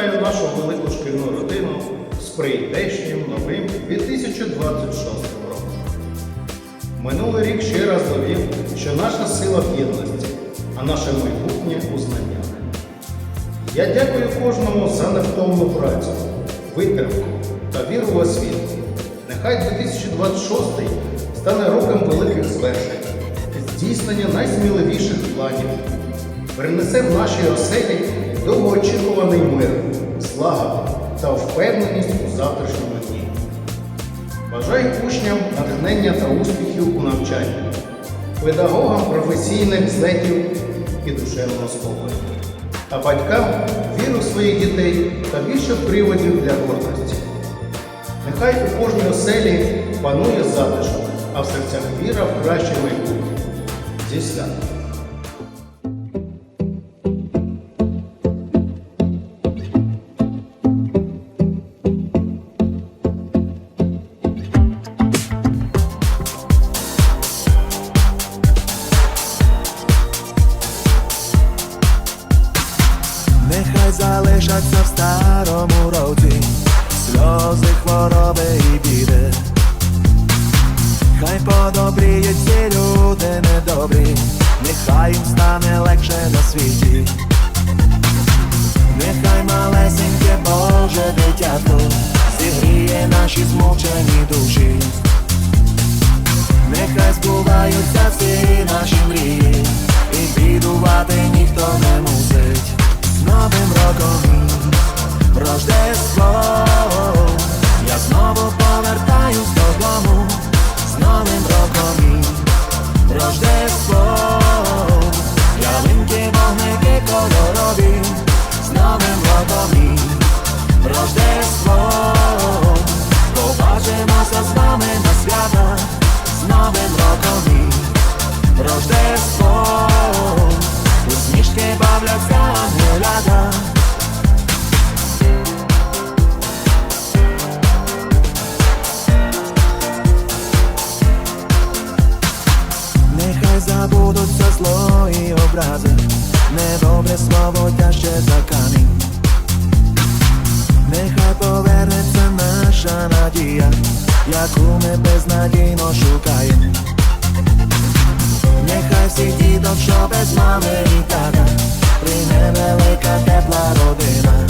вітаю нашу велику шкільну родину з прийдешнім новим 2026 роком. Минулий рік ще раз довів, що наша сила в єдності, а наше майбутнє у знаннях. Я дякую кожному за невтомну працю, витримку та віру в освіту. Нехай 2026 стане роком великих звершень, здійснення найсміливіших планів, принесе в нашій оселі довгоочікуваний мир, злагоду та впевненість у завтрашньому дні. Бажаю учням натхнення та успіхів у навчанні, педагогам професійних злетів і душевного спокою, а батькам віру своїх дітей та більше приводів для гордості. Нехай у кожній оселі панує затишок, а в серцях віра в краще майбутнє. Зі святом! Залишаться в старому році сльози, хвороби і біди. Хай подобріють ці люди недобрі, нехай їм стане легше на світі. Нехай малесеньке Боже дитятко зігріє наші змучені душі. Нехай збуваються всі наші мрії, і бідувати ніхто не мусить. Новим роком. Рождество. Я знову повертаюсь додому. З Новим роком. І що без мами і тата, прийме велика тепла родина.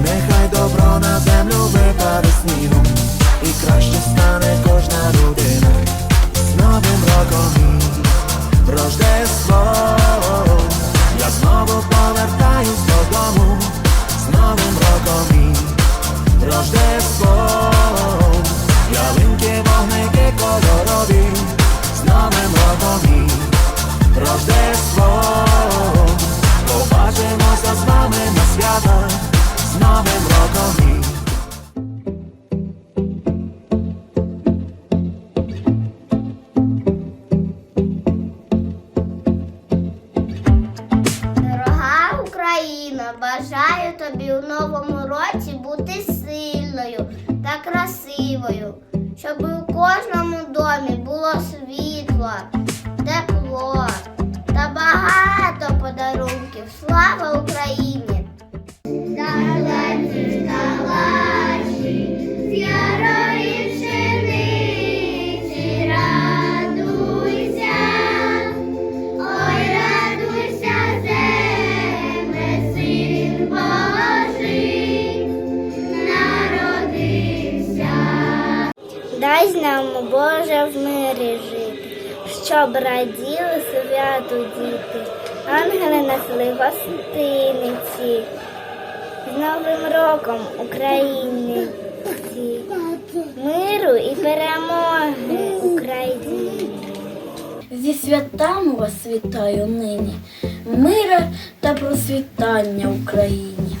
Нехай добро на землю випаде снігом, і краще стане кожна людина. З Новим роком Слава Україні! Калачі, калачі, з ярої пшениці, радуйся. Ой, радуйся, земле, син Божий народився. Дай з нами, Боже, в мирі жити, щоб раділи святу діти, Ангели несли гостиниці. З Новим роком Україні, миру і перемоги Україні. Зі святами вас вітаю нині, мира та процвітання Україні.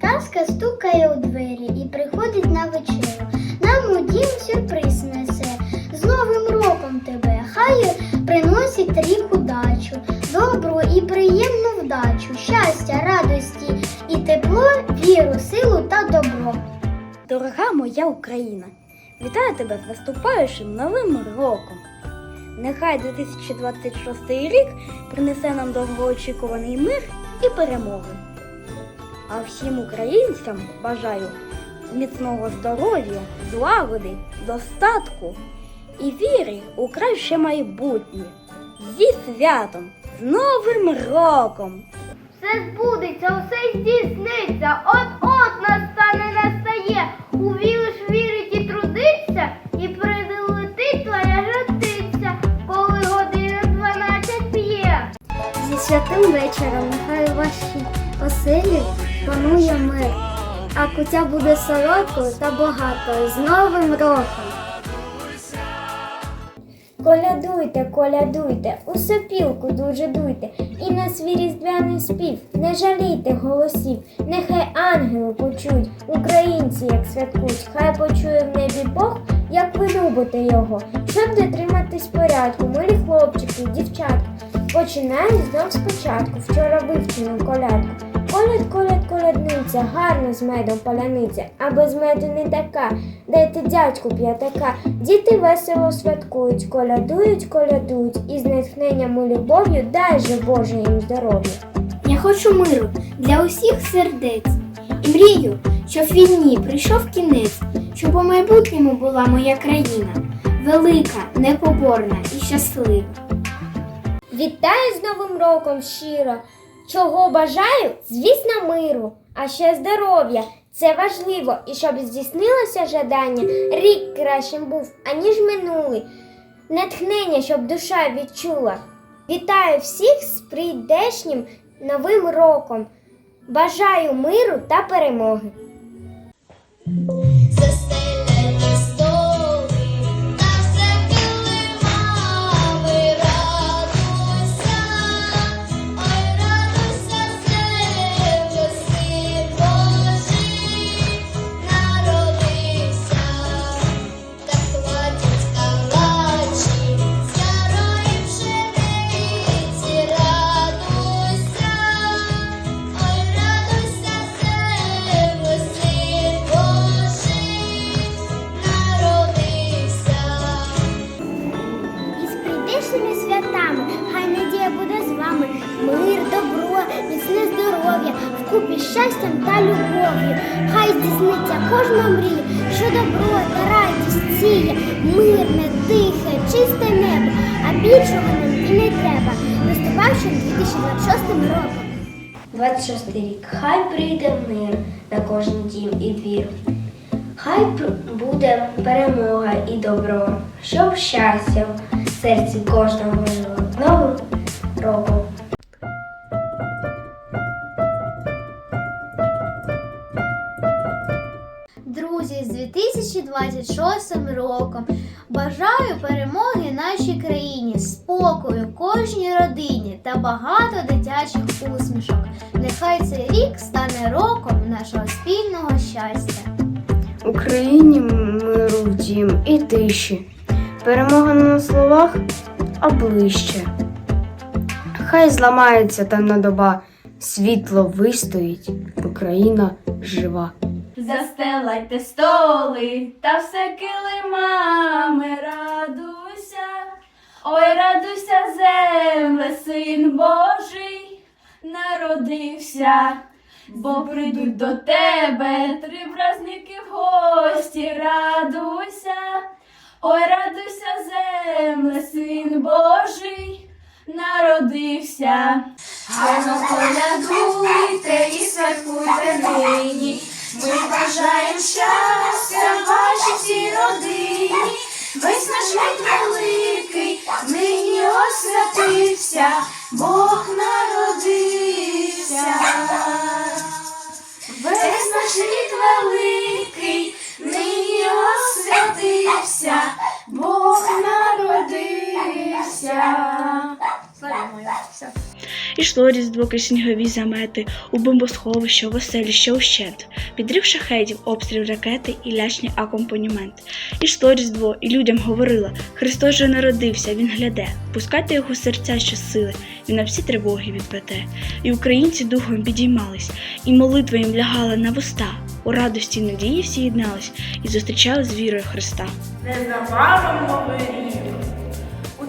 Казка стукає у двері і приходить на вечерю. Нам у дім сюрприз несе. З Новим роком тебе, хай приносить рік удачу, добру і приємну вдачу, щастя, радості і тепло, віру, силу та добро. Дорога моя Україна, вітаю тебе з наступаючим новим роком. Нехай 2026 рік принесе нам довгоочікуваний мир і перемоги. А всім українцям бажаю міцного здоров'я, злагоди, достатку і віри у краще майбутнє. Зі святом, з Новим роком! Все збудеться, усе здійсниться, от-от настане настає. Увілиш вірить і трудиться, і прилетить твоя жартиця, коли година дванадцять п'є. Зі святим вечором нехай у вашій оселі панує мир, а куття буде солодкою та багатою з Новим роком. Колядуйте, колядуйте, у сопілку дуже дуйте, і на свій різдвяний спів не жалійте голосів, нехай ангели почують, українці як святкують, хай почує в небі Бог, як ви любите його, щоб дотриматись порядку, милі хлопчики, і дівчатка. Починаю знов спочатку, вчора вивчену колядку. Коляд, коляд, колядниця, гарно з медом паляниця, а без меду не така. Дайте дядьку п'ятака. Діти весело святкують, колядують, колядують, і з натхненням і любов'ю дай же Боже їм здоров'я. Я хочу миру для усіх сердець і мрію, щоб війні прийшов кінець, щоб у майбутньому була моя країна, велика, непоборна і щаслива. Вітаю з Новим роком щиро. Чого бажаю? Звісно, миру, а ще здоров'я. Це важливо, і щоб здійснилося жадання, рік кращим був, аніж минулий. Натхнення, щоб душа відчула. Вітаю всіх з прийдешнім новим роком. Бажаю миру та перемоги. Святами, хай надія буде з вами. Мир, добро, міцне здоров'я, вкупі щастям та любов'ю. Хай здійсниться кожна мрія, що добро та радість сіє, мирне, тихе, чисте небо, а більшого нам і не треба. Наступавшим 2026 роком. 26 рік. Хай прийде мир на кожен дім і двір. Хай буде перемога і добро, щоб щастя серці кожного. З Новим роком! Друзі, з 2026 роком бажаю перемоги нашій країні, спокою кожній родині та багато дитячих усмішок. Нехай цей рік стане роком нашого спільного щастя. Україні миру дім і тиші. Перемога не на словах, а ближче. Хай зламається темна доба, світло вистоїть, Україна жива. Застелайте столи та все килимами, радуйся, ой, радуйся, земле, син Божий народився, бо прийдуть до тебе три праздники в гості, радуйся, ой, радуйся, земле, син Божий народився. Гарно колядуйте і святкуйте нині. Ми бажаємо щастя вашій родині. Весь наш рід великий, нині освятився, Бог народився. Весь наш рід великий, освятився, Ішло різдво крізь снігові замети, у бомбосховище, в оселі, що ущент, підрив шахедів, обстріл ракети і лячний акомпанімент. Ішло різдво, і людям говорила: Христос же народився, Він гляде, пускайте його серця щосили, Він на всі тривоги відпете. І українці духом підіймались, і молитва їм лягала на вуста. У радості й надії всі єднались і зустрічали з вірою Христа. Незабаром новий рік.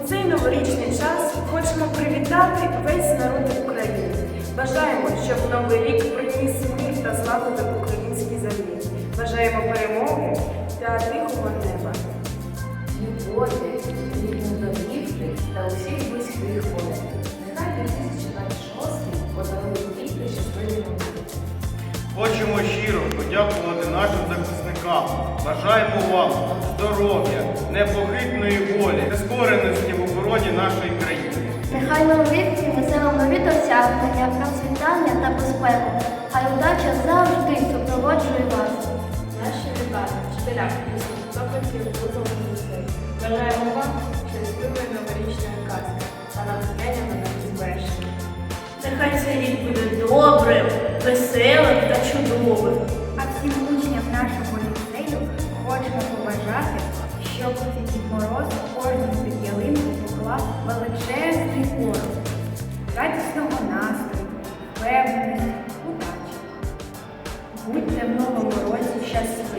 Цей новорічний час хочемо привітати весь народ України. Бажаємо, щоб новий рік приніс мир та злагоду в українській землі. Бажаємо перемоги та тихого неба. любові, рідних домівки та усіх близьких поряд. Нехай 2026 подарує тільки щасливі моменти. Хочемо щиро подякувати нашим захисникам. Бажаємо вам здоров'я, непохитної волі, нескореності в обороні нашої країни. Нехай новий рік принесе нові досягнення, процвітання та безпеку. Хай удача завжди супроводжує вас. Наші вітання, вчителям, високопитів, вузових дітей. Бажаємо вам щасливої новорічної казки та натхнення на нові звершення. Нехай цей рік буде добрим, веселим та чудовим. Побажати, щоб Дід Мороз кожен під ялинку поклав величезний корм радісного настрою, впевненості, удачі. Будьте в новому році щасливі!